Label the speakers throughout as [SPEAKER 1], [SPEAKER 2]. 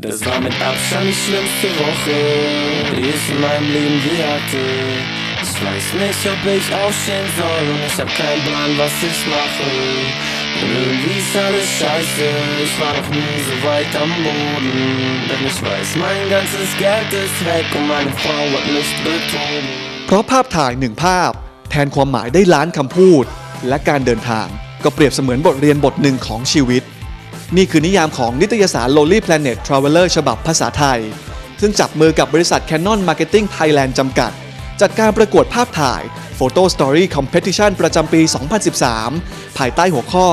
[SPEAKER 1] Das war mit Abstand die schlimmste Woche, die ich in meinem Leben je hatte. Ich weiß nicht, ob ich aufstehen soll und ich hab keinen Plan, was ich mache. Und irgendwie ist alles scheiße, ich war noch nie so weit am Boden. Denn ich weiß, mein ganzes Geld ist weg und meine Frau hat mich betrogen.
[SPEAKER 2] เพราะภาพถ่ายหนึ่งภาพ แทนความหมายได้ล้านคำพูด และการเดินทางก็เปรียบเสมือนบทเรียนบทหนึ่งของชีวิต นี่คือนิยามของนิตยสาร Lonely Planet Traveler ฉบับภาษาไทย ซึ่งจับมือกับบริษัท Canon Marketing Thailand จำกัด จัดการประกวดภาพถ่าย Photo Story Competition ประจำปี 2013 ภายใต้หัวข้อ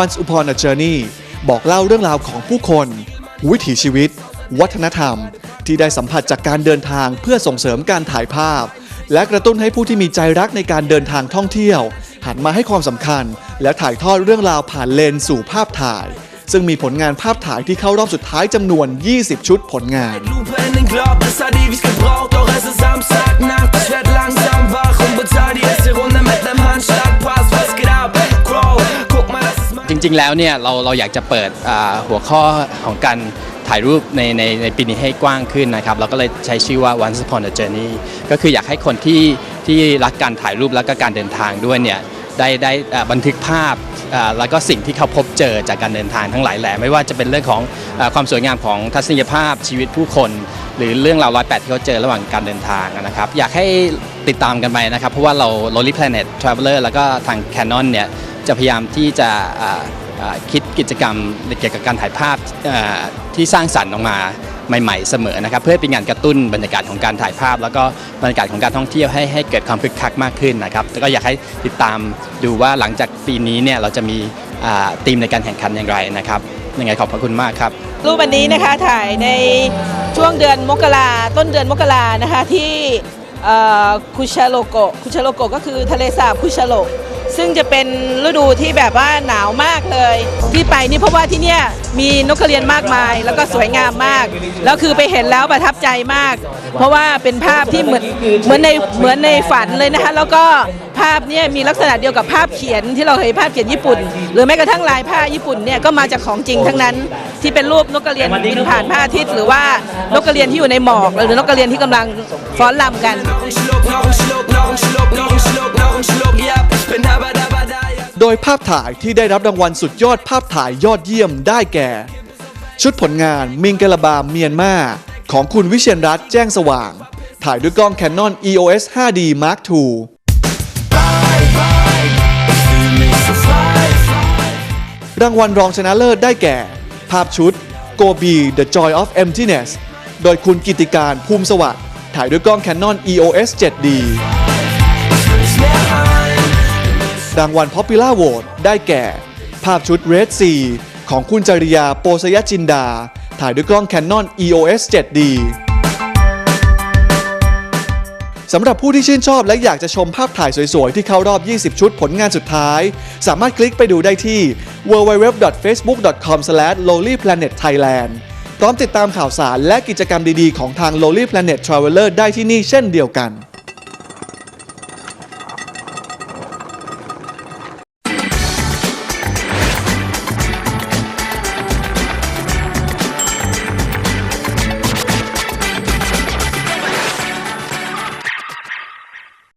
[SPEAKER 2] Once Upon a Journey บอกเล่าเรื่องราวของผู้คน วิถีชีวิต วัฒนธรรม ที่ได้สัมผัสจากการเดินทางเพื่อส่งเสริมการถ่ายภาพ และกระตุ้นให้ผู้ที่มีใจรักในการเดินทางท่องเที่ยว หันมาให้ความสำคัญ และถ่ายทอดเรื่องราวผ่านเลนส์สู่ภาพถ่าย ซึ่งมีผลงานภาพถ่ายที่เข้ารอบสุดท้ายจำนวน 20 ชุดผลงาน
[SPEAKER 3] จริงๆ แล้วเนี่ยเราเราอยากจะเปิดหัวข้อของการถ่ายรูปในในในปีนี้ให้กว้างขึ้นนะครับเราก็เลยใช้ชื่อว่า Once Upon a Journey ก็คืออยากให้คนที่ที่รักการถ่ายรูปและก็การเดินทางด้วยเนี่ย ได้ได้บันทึกภาพแล้วก็สิ่งที่เขาพบเจอจากการเดินทางทั้งหลายแหล่ไม่ว่าจะเป็นเรื่องของอความสวยงามของทัศนียภาพชีวิตผู้คน หรือเรื่องราวร้อยแปดที่เขาเจอระหว่างการเดินทางนะครับอยากให้ติดตามกันไปนะครับ เพราะว่าเรา Lonely Planet Traveler แล้วก็ทาง Canon เนี่ยจะพยายามที่จะคิดกิจกรรมเกี่ยวกับการถ่ายภาพที่สร้างสรรค์ออกมา ใหม่ๆเสมอนะครับเพื่อเป็นงานกระตุ้นบรรยากาศของการถ่ายภาพ แล้วก็บรรยากาศของการท่องเที่ยวให้ให้เกิดความคึกคักมากขึ้นนะครับแล้วก็อยากให้ติดตามดูว่าหลังจากปีนี้เนี่ยเราจะมีอ่าธีมในการแข่งขันอย่างไรนะครับยังไงขอบพระคุณมากครับ
[SPEAKER 4] รูปอันนี้นะคะถ่ายในช่วงเดือนมกราต้นเดือนมกรานะคะที่อ่อคุชาโลโกคุชาโลโกก็คือทะเลสาบคุชาโล ซึ่งจะเป็นฤดูที่แบบว่าหนาวมากเลย ที่ไปนี่เพราะว่าที่เนี่ยมีนกกระเรียนมากมาย แล้วก็สวยงามมาก แล้วคือไปเห็นแล้วประทับใจมาก เพราะว่าเป็นภาพที่เหมือนเหมือนในเหมือนในฝันเลยนะคะแล้วก็ภาพเนี่ยมีลักษณะเดียวกับภาพเขียนที่เราเคยภาพเขียนญี่ปุ่น หรือแม้กระทั่งลายผ้าญี่ปุ่นเนี่ยก็มาจากของจริงทั้งนั้น ที่เป็นรูปนกกระเรียนบินผ่านพระอาทิตย์หรือว่านกกระเรียนที่อยู่ในหมอกหรือนกกระเรียนที่กำลังฟ้อนรำกัน
[SPEAKER 2] ดยภาพถ่ายที่ได้รับรางวัลสุดยอดภาพถ่ายยอดเยี่ยมได้แก่ ชุดผลงานมิงกะลาบามเมียนมาของคุณวิเชียนรัตน์แจ้งสว่าง ถ่ายด้วยกล้อง Canon EOS 5D Mark II รางวัลรองชนะเลิศได้แก่ ภาพชุด Go Be The Joy of Emptiness โดยคุณกิติการภูมิสวัสดิ์ถ่ายด้วยกล้อง Canon EOS 7D รางวัล Popular Vote ได้แก่ ภาพชุด Red Sea ของคุณจริยาโปสยจินดา ถ่ายด้วยกล้อง Canon EOS 7D สำหรับผู้ที่ชื่นชอบและอยากจะชมภาพถ่ายสวย ๆ ที่เข้ารอบ 20 ชุดผลงานสุดท้าย สามารถคลิกไปดูได้ที่ www.facebook.com/lonelyplanetthailand พร้อมติดตามข่าวสารและกิจกรรมดี ๆ ของทาง Lonely Planet Traveler ได้ที่นี่เช่นเดียวกัน